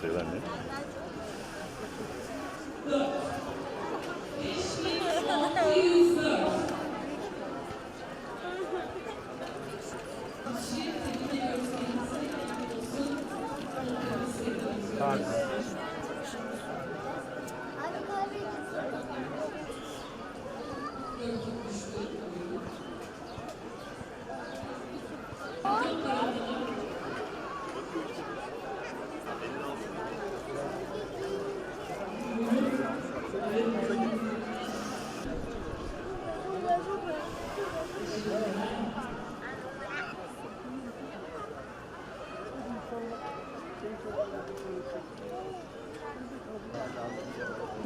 Sayılar ne? kişi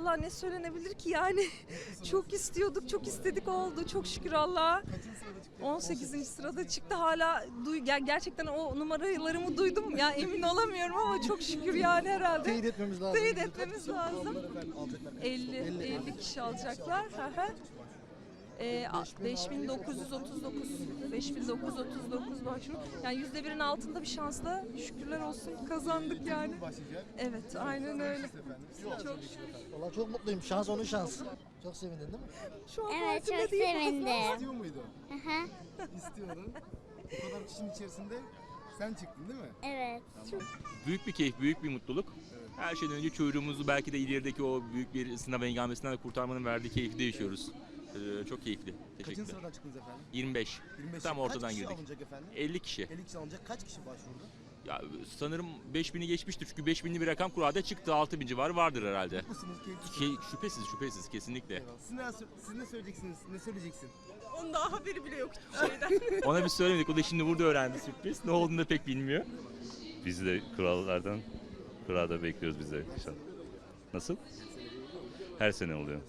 Valla ne söylenebilir ki yani çok istiyorduk çok istedik oldu çok şükür Allah'a 18. sırada çıktı hala duy ger- gerçekten o numaralarımı duydum ya emin olamıyorum ama çok şükür yani herhalde Teyit etmemiz lazım. Teyit etmemiz lazım. Efendim, alacaklar. 50 50 kişi alacaklar. A- 5939 5939 başvuru. Yani yüzde birin altında bir şansla şükürler olsun kazandık yani. Evet aynen öyle. Çok şükür. Valla çok mutluyum. Şans onun şansı. Çok sevindin değil mi? Şu an Evet farkında çok değilim. sevindim. İstiyor muydu? Hı hı, İstiyordu. Bu kadar kişinin içerisinde sen çıktın değil mi? evet. büyük bir keyif, büyük bir mutluluk. Her şeyden önce çocuğumuzu belki de ilerideki o büyük bir sınav engelmesinden de kurtarmanın verdiği keyfi de yaşıyoruz. Ee, çok keyifli. Kaçıncı Teşekkürler. sıradan çıktınız efendim? 25. 25. Tam ortadan Kaç kişi girdik. alınacak efendim? 50 kişi. 50 kişi alınacak. Kaç kişi başvurdu? Ya sanırım 5000'i geçmiştir çünkü 5000'li bir rakam kurada çıktı 6000 civarı vardır herhalde. Mısınız? Keyifli. Şey, şüphesiz şüphesiz kesinlikle. Eyvallah. Siz ne, siz ne söyleyeceksiniz? Ne söyleyeceksin? Onun daha haberi bile yok şeyden. Ona biz söylemedik o da şimdi burada öğrendi sürpriz. Ne olduğunu da pek bilmiyor. Biz de krallardan kralda bekliyoruz biz de inşallah. Nasıl? Her sene oluyor.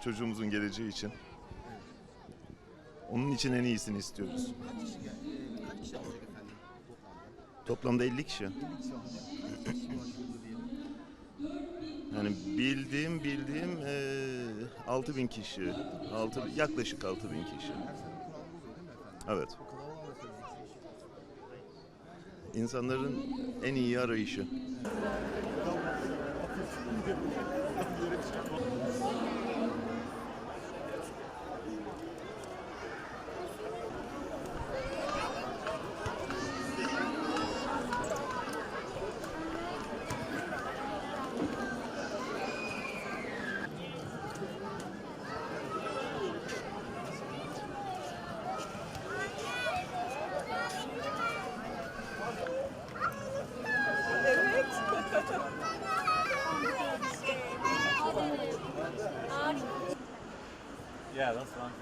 Çocuğumuzun geleceği için. Onun için en iyisini istiyoruz. Kişi, e, kişi toplamda? Toplamda 50 kişi. 50 kişi alacak. Kaç kişi başvurdu diyelim? Yani bildiğim bildiğim eee 6000 kişi. 6 yaklaşık 6000 kişi. Her sene kuralı oluyor değil mi efendim? Evet. İnsanların en iyi arayışı. 好了